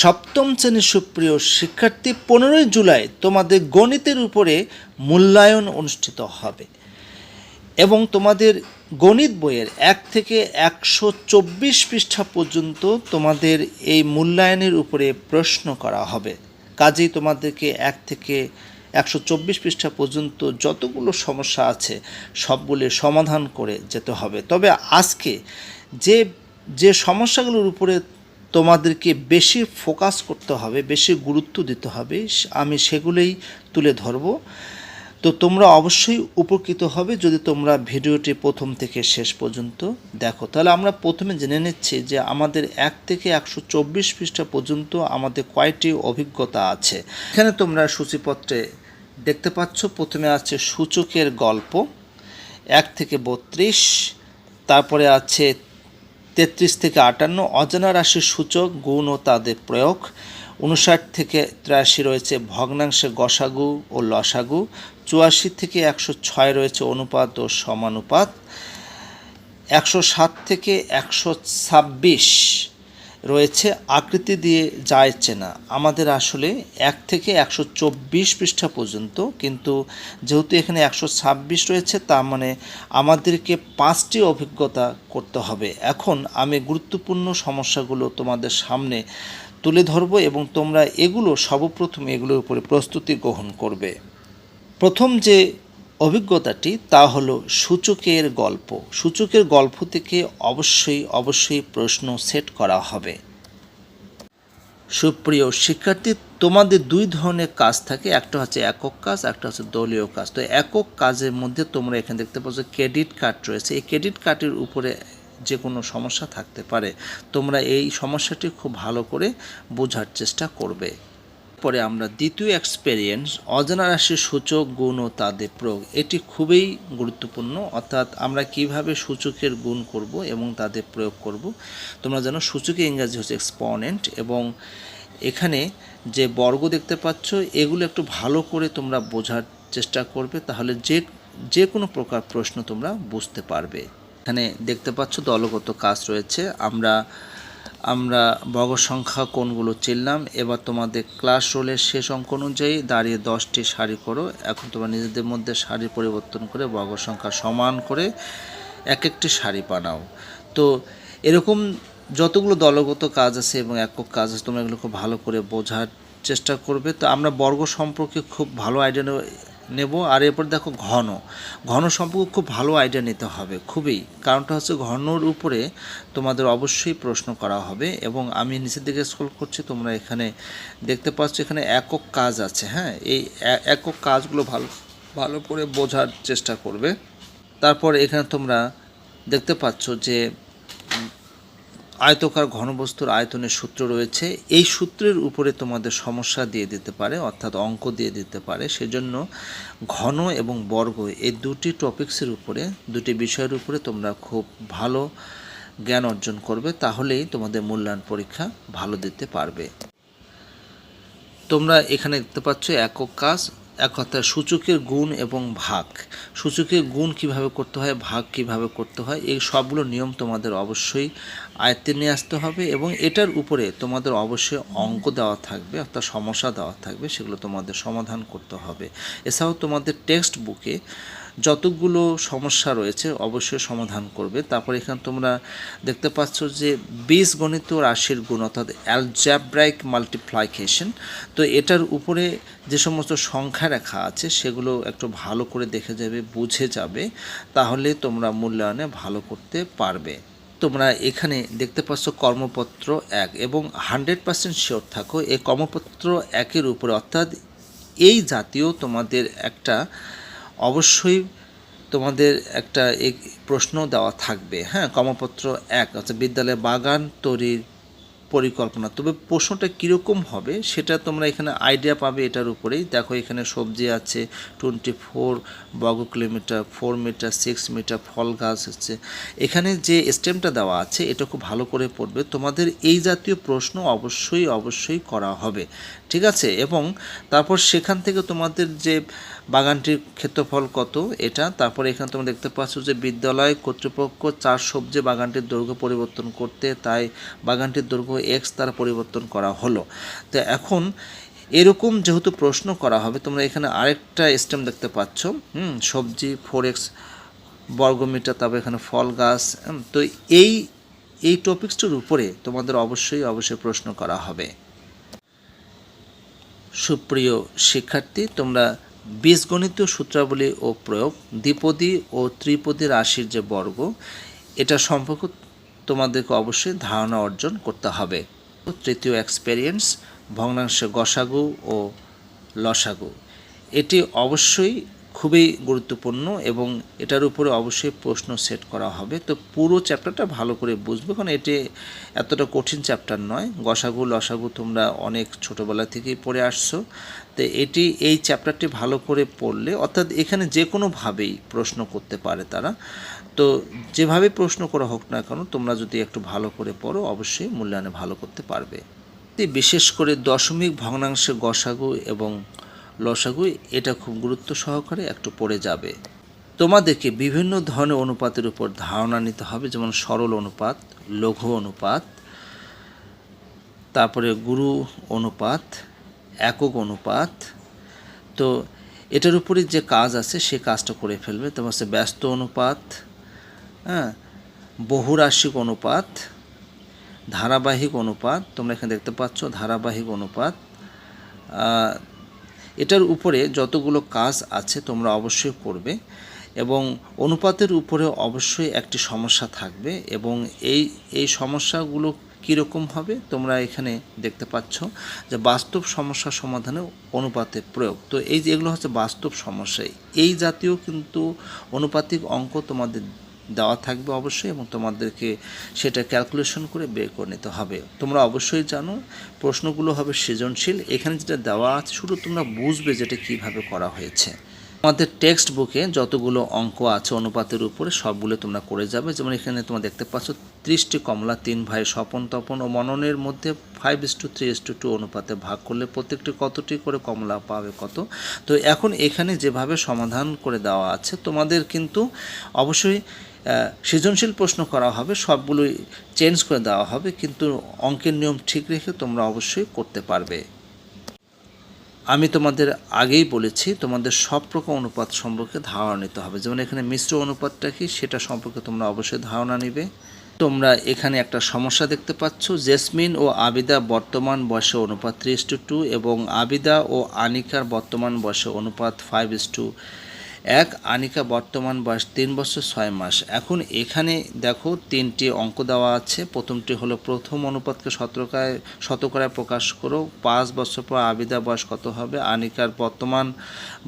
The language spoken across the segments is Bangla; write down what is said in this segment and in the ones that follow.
সপ্তম শ্রেণির সুপ্রিয় শিক্ষার্থী পনেরোই জুলাই তোমাদের গণিতের উপরে মূল্যায়ন অনুষ্ঠিত হবে এবং তোমাদের গণিত বইয়ের এক থেকে একশো চব্বিশ পৃষ্ঠা পর্যন্ত তোমাদের এই মূল্যায়নের উপরে প্রশ্ন করা হবে। কাজেই তোমাদেরকে এক থেকে একশো চব্বিশ পৃষ্ঠা পর্যন্ত যতগুলো সমস্যা আছে সবগুলো সমাধান করে যেতে হবে। তবে আজকে যে যে সমস্যাগুলোর উপরে তোমাদেরকে বেশি ফোকাস করতে হবে, বেশি গুরুত্ব দিতে হবে, আমি সেগুলোই তুলে ধরবো। তো তোমরা অবশ্যই উপকৃত হবে যদি তোমরা ভিডিওটি প্রথম থেকে শেষ পর্যন্ত দেখো। তাহলে আমরা প্রথমে জেনে নিচ্ছি যে আমাদের এক থেকে একশো চব্বিশ পৃষ্ঠা পর্যন্ত আমাদের কয়টি অভিজ্ঞতা আছে। এখানে তোমরা সূচিপত্রে দেখতে পাচ্ছ, প্রথমে আছে সূচকের গল্প, এক থেকে বত্রিশ, তারপরে আছে তেত্রিশ থেকে আটান্ন অজানা রাশির সূচক, গুণ ও তাদের প্রয়োগ। উনষাট থেকে তিরাশি রয়েছে ভগ্নাংশে গসাগু ও লসাগু। চুয়াশি থেকে একশো ছয় রয়েছে অনুপাত ও সমানুপাত। একশো সাত থেকে একশো ছাব্বিশ রয়েছে, আকৃতি দিয়ে যায় না। আমাদের আসলে এক থেকে একশো চব্বিশ পৃষ্ঠা পর্যন্ত, কিন্তু যেহেতু এখানে একশো ছাব্বিশ রয়েছে তার মানে আমাদেরকে পাঁচটি অভিজ্ঞতা করতে হবে। এখন আমি গুরুত্বপূর্ণ সমস্যাগুলো তোমাদের সামনে তুলে ধরবো এবং তোমরা এগুলো সর্বপ্রথম এগুলোর উপরে প্রস্তুতি গ্রহণ করবে। প্রথম যে অভিজ্ঞতাটি তা হলো সূচকের গল্প। সূচকের গল্প থেকে অবশ্যই অবশ্যই প্রশ্ন সেট করা হবে। সুপ্রিয় শিক্ষার্থী, তোমাদের দুই ধরনের কাজ থাকে। একটা হচ্ছে একক কাজ, একটা হচ্ছে দলীয় কাজ। তো একক কাজের মধ্যে তোমরা এখানে দেখতে পাচ্ছ ক্রেডিট কার্ড রয়েছে। এই ক্রেডিট কার্ডের উপরে যে কোনো সমস্যা থাকতে পারে। তোমরা এই সমস্যাটি খুব ভালো করে বোঝার চেষ্টা করবে। পরে আমরা দ্বিতীয় এক্সপেরিয়েন্স অজানা রাশির সূচক, গুণ ও তাদের প্রয়োগ। এটি খুবই গুরুত্বপূর্ণ, অর্থাৎ আমরা কীভাবে সূচকের গুণ করব এবং তাদের প্রয়োগ করব। তোমরা জানো, সূচকে ইংরাজি হচ্ছে এক্সপনেন্ট এবং এখানে যে বর্গ দেখতে পাচ্ছ, এগুলো একটু ভালো করে তোমরা বোঝার চেষ্টা করবে, তাহলে যে যে কোনো প্রকার প্রশ্ন তোমরা বুঝতে পারবে। এখানে দেখতে পাচ্ছ দলগত কাজ রয়েছে। আমরা আমরা সংখ্যা কোনগুলো চিনলাম। এবার তোমাদের ক্লাস রোলের শেষ অঙ্ক অনুযায়ী দাঁড়িয়ে দশটি সারি করো। এখন তোমরা নিজেদের মধ্যে সারি পরিবর্তন করে সংখ্যা সমান করে এক একটি সারি বানাও। তো এরকম যতগুলো দলগত কাজ আছে এবং একক কাজ আছে, তোমরা এগুলো খুব ভালো করে বোঝার চেষ্টা করবে। তো আমরা বর্গ সম্পর্কে খুব ভালো আইডিয়া নেব। আর এরপর দেখো ঘন। ঘন সম্পর্কে খুব ভালো আইডিয়া নিতে হবে, খুবই। কারণটা হচ্ছে ঘনর উপরে তোমাদের অবশ্যই প্রশ্ন করা হবে এবং আমি নিচের দিকে স্ক্রল করছি, তোমরা এখানে দেখতে পাচ্ছ এখানে একক কাজ আছে হ্যাঁ? এই একক কাজগুলো ভালো ভালো করে বোঝার চেষ্টা করবে। তারপর এখানে তোমরা দেখতে পাচ্ছ যে আয়তকার ঘনবস্তুর আয়তনের সূত্র রয়েছে। এই সূত্রের উপরে তোমাদের সমস্যা দিয়ে দিতে পারে, অর্থাৎ অঙ্ক দিয়ে দিতে পারে। সেজন্য ঘন এবং বর্গ এই দুটি টপিক্সের উপরে, দুটি বিষয়ের উপরে তোমরা খুব ভালো জ্ঞান অর্জন করবে, তাহলেই তোমাদের মূল্যায়ন পরীক্ষা ভালো দিতে পারবে। তোমরা এখানে দেখতে পাচ্ছ একক কাজ এক কথায় সূচকের গুণ এবং ভাগ। সূচকের গুণ কীভাবে করতে হয়, ভাগ কীভাবে করতে হয়, এই সবগুলো নিয়ম তোমাদের অবশ্যই আয়ত্তে নিয়ে আসতে হবে এবং এটার উপরে তোমাদের অবশ্যই অঙ্ক দেওয়া থাকবে, অর্থাৎ সমস্যা দেওয়া থাকবে, সেগুলো তোমাদের সমাধান করতে হবে। এছাড়াও তোমাদের টেক্সট বুকে যতগুলো সমস্যা রয়েছে অবশ্যই সমাধান করবে। তারপর এখানে তোমরা দেখতে পাচ্ছ যে বীজগণিত রাশির গুণ অর্থাৎ অ্যালজ্যাব্রাইক মাল্টিপ্লাইকেশন তো এটার উপরে যে সমস্ত সংখ্যা রেখা আছে, সেগুলো একটু ভালো করে দেখে যাবে, বুঝে যাবে, তাহলে তোমরা মূল্যায়নে ভালো করতে পারবে। তোমরা এখানে দেখতে পাচ্ছ কর্মপত্র এক এবং হান্ড্রেড পার্সেন্ট শিওর থাকো এই কর্মপত্র একের উপরে অর্থাৎ এই জাতীয় তোমাদের একটা অবশ্যই তোমাদের একটা এই প্রশ্ন দেওয়া থাকবে হ্যাঁ? কর্মপত্র এক, অর্থাৎ বিদ্যালয়ে বাগান তৈরির পরিকল্পনা। তবে প্রশ্নটা কীরকম হবে সেটা তোমরা এখানে আইডিয়া পাবে এটার উপরেই। দেখো এখানে সবজি আছে টোয়েন্টি ফোর বর্গ kilometre four metre six metre ফল গাছ হচ্ছে এখানে যে স্টেমটা দেওয়া আছে, এটা খুব ভালো করে পড়বে। তোমাদের এই জাতীয় প্রশ্ন অবশ্যই অবশ্যই করা হবে। ঠিক আছে? এবং তারপর সেখান থেকে তোমাদের যে বাগানটির ক্ষেত্রফল কত? এটা। তারপরে এখানে তোমরা দেখতে পাচ্ছ যে বিদ্যালয় কর্তৃপক্ষ চার সবজি বাগানটির দৈর্ঘ্য পরিবর্তন করতে, তাই বাগানটির দৈর্ঘ্য এক্স দ্বারা পরিবর্তন করা হলো। তো এখন এরকম যেহেতু প্রশ্ন করা হবে, তোমরা এখানে আরেকটা স্টেম দেখতে পাচ্ছ। হুম, সবজি ফোর এক্স বর্গমিটার, তারপর এখানে ফল, গাছ তো এই এই টপিক্সটির উপরে তোমাদের অবশ্যই অবশ্যই প্রশ্ন করা হবে। সুপ্রিয় শিক্ষার্থী, তোমরা বীজগণিতীয় সূত্রাবলী ও প্রয়োগ, দ্বিপদী ও ত্রিপদী রাশির যে বর্গ, এটা সম্পর্কে তোমাদেরকে অবশ্যই ধারণা অর্জন করতে হবে। তৃতীয় এক্সপেরিয়েন্স ভগ্নাংশে গসাগু ও লসাগু। এটি অবশ্যই খুবই গুরুত্বপূর্ণ এবং এটার উপরে অবশ্যই প্রশ্ন সেট করা হবে। তো পুরো চ্যাপ্টারটা ভালো করে বুঝবে, কারণ এটি এতটা কঠিন চ্যাপ্টার নয়। গসাগু, লসাগু তোমরা অনেক ছোটোবেলা থেকেই পড়ে আসছো। তো এটি, এই চ্যাপ্টারটি ভালো করে পড়লে, অর্থাৎ এখানে যে কোনোভাবেই প্রশ্ন করতে পারে তারা। তো যেভাবে প্রশ্ন করা হোক না কেন, তোমরা যদি একটু ভালো করে পড়ো, অবশ্যই মূল্যায়নে ভালো করতে পারবে। বিশেষ করে দশমিক ভগ্নাংশে গসাগু এবং লসাগু এটা খুব গুরুত্ব সহকারে একটু পড়ে যাবে। তোমাদেরকে বিভিন্ন ধরনের অনুপাতের উপর ধারণা নিতে হবে, যেমন সরল অনুপাত, লঘু অনুপাত, তারপরে গুরু অনুপাত, একক অনুপাত। তো এটার উপরে যে কাজ আছে, সে কাজটা করে ফেলবে। তোমার হচ্ছে ব্যস্ত অনুপাত হ্যাঁ বহুরাশিক অনুপাত, ধারাবাহিক অনুপাত, তোমরা এখানে দেখতে পাচ্ছ ধারাবাহিক অনুপাত এটার উপরে যতগুলো কাজ আছে তোমরা অবশ্যই করবে এবং অনুপাতের উপরে অবশ্যই একটি সমস্যা থাকবে এবং এই এই সমস্যাগুলো কীরকম হবে তোমরা এখানে দেখতে পাচ্ছ যে বাস্তব সমস্যা সমাধানে অনুপাতের প্রয়োগ। তো এই যে এগুলো হচ্ছে বাস্তব সমস্যা, এই জাতীয় কিন্তু অনুপাতিক অঙ্ক তোমাদের দেওয়া থাকবে অবশ্যই এবং তোমাদেরকে সেটা ক্যালকুলেশন করে বের করে নিতে হবে। তোমরা অবশ্যই জানো, প্রশ্নগুলো হবে সৃজনশীল। এখানে যেটা দেওয়া আছে, শুধু তোমরা বুঝবে যেটা কীভাবে করা হয়েছে। আমাদের টেক্সট বুকে যতগুলো অঙ্ক আছে অনুপাতের উপরে সবগুলো তোমরা করে যাবে। যেমন এখানে তোমরা দেখতে পাচ্ছ, ত্রিশটি কমলা, তিন ভাই স্বপন তপন ও মননের মধ্যে five is to three is to two অনুপাতে ভাগ করলে প্রত্যেকটি কতটি করে কমলা পাবে কত? তো এখন এখানে যেভাবে সমাধান করে দেওয়া আছে, তোমাদের কিন্তু অবশ্যই সৃজনশীল প্রশ্ন করা হবে, সবগুলোই চেঞ্জ করে দেওয়া হবে, কিন্তু অঙ্কের নিয়ম ঠিক রেখে তোমরা অবশ্যই করতে পারবে। আমি তোমাদের আগেই বলেছি, তোমাদের সব প্রকার অনুপাত সম্পর্কে ধারণা নিতে হবে। যেমন এখানে মিশ্র অনুপাতটা কি, সেটা সম্পর্কে তোমরা অবশ্যই ধারণা নিবে। তোমরা এখানে একটা সমস্যা দেখতে পাচ্ছ, জেসমিন ও আবিদা বর্তমান বয়সে অনুপাত থ্রি টু এবং আবিদা ও আনিকার বর্তমান বয়সে অনুপাত ফাইভ টু এক, আনিকা বর্তমান বয়স তিন বছর ছয় মাস। এখন এখানে দেখো তিনটি অঙ্ক দেওয়া আছে। প্রথমটি হলো প্রথম অনুপাতকে শতকরায় শতকরায় প্রকাশ করো। পাঁচ বছর পর আবিদা বয়স কত হবে? আনিকার বর্তমান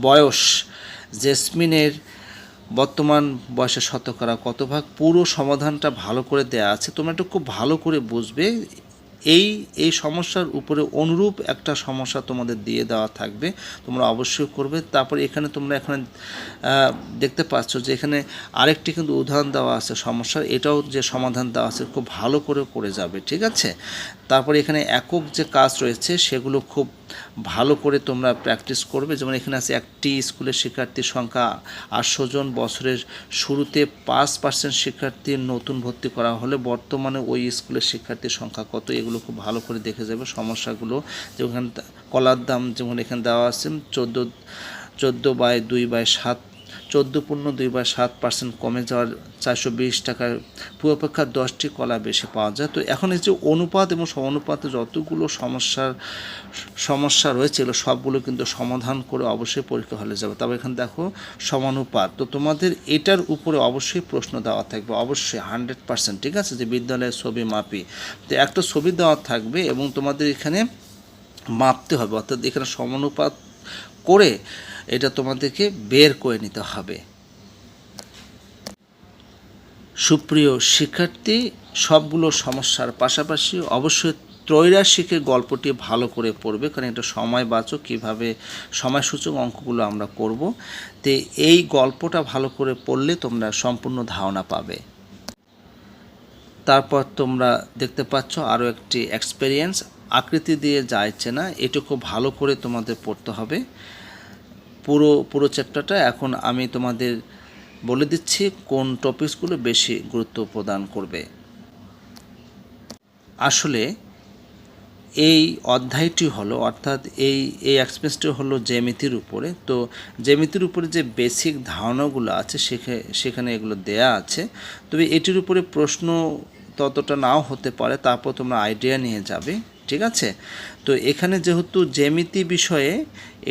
বয়স জেসমিনের বর্তমান বয়সে শতকরা কত ভাগ? পুরো সমাধানটা ভালো করে দেয়া আছে। তোমরা একটু খুব ভালো করে বুঝবে। এই এই সমস্যার উপরে অনুরূপ একটা সমস্যা তোমাদের দিয়ে দেওয়া থাকবে। তোমরা অবশ্যই করবে। তারপর এখানে তোমরা এখানে দেখতে পাচ্ছ যে এখানে আরেকটি কিন্তু উদাহরণ দেওয়া আছে সমস্যার। এটাও যে সমাধান দেওয়া আছে, খুব ভালো করে করে যাবে, ঠিক আছে? তারপরে এখানে একক যে কাজ রয়েছে, সেগুলো খুব ভালো করে তোমরা প্র্যাকটিস করবে। যেমন এখানে আছে একটি স্কুলের শিক্ষার্থীর সংখ্যা আটশো জন। বছরের শুরুতে পাঁচ পার্সেন্ট শিক্ষার্থী নতুন ভর্তি করা হলে বর্তমানে ওই স্কুলের শিক্ষার্থীর সংখ্যা কত, এগুলো খুব ভালো করে দেখে যাবে। সমস্যাগুলো যেমন কলার দাম যেমন এখানে দেওয়া আছে, চোদ্দ চোদ্দ বাই দুই বাই সাত চোদ্দ পূর্ণ দুই বাই সাত পার্সেন্ট কমে যাওয়ার চারশো বিশ টাকার পূর্বাপেক্ষা দশটি কলা বেশি পাওয়া যায়। তো এখন এই যে অনুপাত এবং সমানুপাতে যতগুলো সমস্যার সমস্যা রয়েছে, এগুলো সবগুলো কিন্তু সমাধান করে অবশ্যই পরীক্ষা হলে যাবে। তবে এখানে দেখো, সমানুপাত। তো তোমাদের এটার উপরে অবশ্যই প্রশ্ন দেওয়া থাকবে, অবশ্যই হান্ড্রেড পার্সেন্ট ঠিক আছে? যে বিদ্যালয়ের ছবি মাপি। তো একটা ছবি দেওয়া থাকবে এবং তোমাদের এখানে মাপতে হবে। অর্থাৎ এখানে সমানুপাত করে এটা তোমাদেরকে বের করে নিতে হবে। সুপ্রিয় শিক্ষার্থী, সবগুলো সমস্যার পাশাপাশি অবশ্যই ত্রৈরাশিকের গল্পটি ভালো করে পড়বে, কারণ এটা সময় বাচক কীভাবে সময়সূচক অঙ্কগুলো আমরা করব। তে এই গল্পটা ভালো করে পড়লে তোমরা সম্পূর্ণ ধারণা পাবে। তারপর তোমরা দেখতে পাচ্ছ আরও একটি এক্সপেরিয়েন্স আকৃতি দিয়ে যাচ্ছে না, এটুকু ভালো করে তোমাদের পড়তে হবে। পুরো পুরো চ্যাপ্টারটা এখন আমি তোমাদের বলে দিচ্ছি কোন টপিকসগুলো বেশি গুরুত্ব প্রদান করবে। আসলে এই অধ্যায়টি হলো, অর্থাৎ এই এই এক্সপেন্সটি হলো জ্যামিতির উপরে। তো জ্যামিতির উপরে যে বেসিক ধারণাগুলো আছে সেখানে এগুলো দেয়া আছে। তবে এটির উপরে প্রশ্ন ততটা নাও হতে পারে, তারপর তোমরা আইডিয়া নিয়ে যাবে। ঠিক আছে? তো এখানে যেহেতু জ্যামিতি বিষয়ে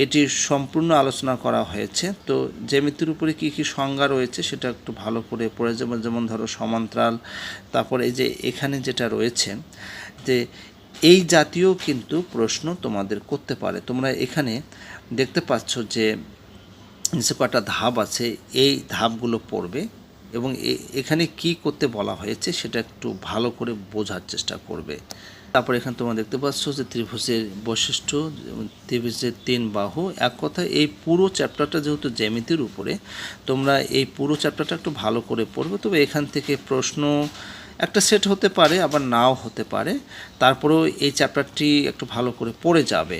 এটি সম্পূর্ণ আলোচনা করা হয়েছে, তো জ্যামিতির উপরে কী কী সংজ্ঞা রয়েছে সেটা একটু ভালো করে পড়ে যেমন যেমন ধরো সমান্তরাল, তারপর এই যে এখানে যেটা রয়েছে যে এই জাতীয় কিন্তু প্রশ্ন তোমাদের করতে পারে। তোমরা এখানে দেখতে পাচ্ছ যে নিচে কটা ধাপ আছে, এই ধাপগুলো পড়বে এবং এখানে কি করতে বলা হয়েছে সেটা একটু ভালো করে বোঝার চেষ্টা করবে। তারপর এখানে তোমরা দেখতে পাচ্ছ যে ত্রিভুজের বৈশিষ্ট্য ত্রিভুজের তিন বাহু। এক কথা এই পুরো চ্যাপ্টারটা যেহেতু জ্যামিতির উপরে, তোমরা এই পুরো চ্যাপ্টারটা একটু ভালো করে পড়বে। তবে এখান থেকে প্রশ্ন, একটা সেট হতে পারে, আবার নাও হতে পারে। তারপরেও এই চ্যাপ্টারটি একটু ভালো করে পড়ে যাবে।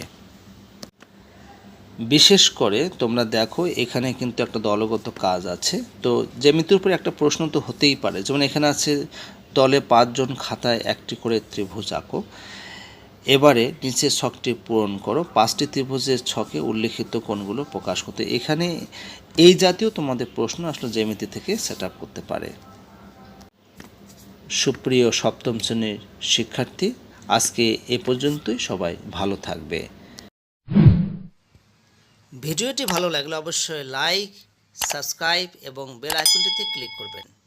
বিশেষ করে তোমরা দেখো, এখানে কিন্তু একটা দলগত কাজ আছে। তো জ্যামিতির উপরে একটা প্রশ্ন তো হতেই পারে। যেমন এখানে আছে দলে পাঁচজন খাতায় একটি করে ত্রিভুজ আঁকো। এবারে নিচের ছকটি পূরণ করো। পাঁচটি ত্রিভুজের ছকে উল্লেখিত কোণগুলো প্রকাশ করতে। এখানে এই জাতীয় তোমাদের প্রশ্ন আসলে জ্যামিতি থেকে সেট করতে পারে। সুপ্রিয় সপ্তম শ্রেণির শিক্ষার্থী, আজকে এ পর্যন্তই। সবাই ভালো থাকবে। ভিডিওটি ভালো লাগলে অবশ্যই লাইক সাবস্ক্রাইব এবং বেল আইকনটিতে ক্লিক করবেন।